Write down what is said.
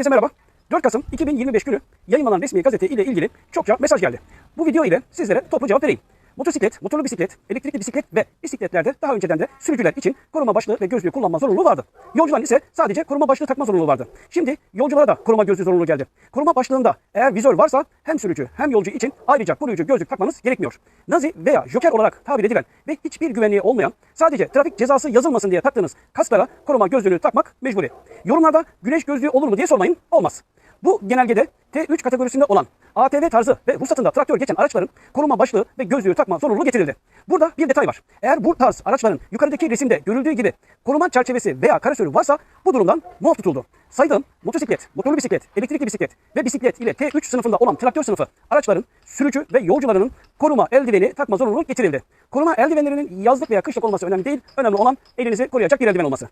Herkese merhaba. 4 Kasım 2025 günü yayınlanan resmi gazete ile ilgili çokça mesaj geldi. Bu video ile sizlere toplu cevap vereyim. Motosiklet, motorlu bisiklet, elektrikli bisiklet ve bisikletlerde daha önceden de sürücüler için koruma başlığı ve gözlüğü kullanma zorunluluğu vardı. Yolcuların ise sadece koruma başlığı takma zorunluluğu vardı. Şimdi yolculara da koruma gözlüğü zorunluluğu geldi. Koruma başlığında eğer vizör varsa hem sürücü hem yolcu için ayrıca koruyucu gözlük takmanız gerekmiyor. Nazi veya joker olarak tabir edilen ve hiçbir güvenliği olmayan sadece trafik cezası yazılmasın diye taktığınız kasklara koruma gözlüğünü takmak mecburi. Yorumlarda güneş gözlüğü olur mu diye sormayın. Olmaz. Bu genelgede T3 kategorisinde olan ATV tarzı ve ruhsatında traktör geçen araçların koruma başlığı ve gözlüğü takma zorunluluğu getirildi. Burada bir detay var. Eğer bu tarz araçların yukarıdaki resimde görüldüğü gibi koruma çerçevesi veya karasörü varsa bu durumdan muaf tutuldu. Saydığım motosiklet, motorlu bisiklet, elektrikli bisiklet ve bisiklet ile T3 sınıfında olan traktör sınıfı araçların sürücü ve yolcularının koruma eldiveni takma zorunluluğu getirildi. Koruma eldivenlerinin yazlık veya kışlık olması önemli değil. Önemli olan elinizi koruyacak bir eldiven olması.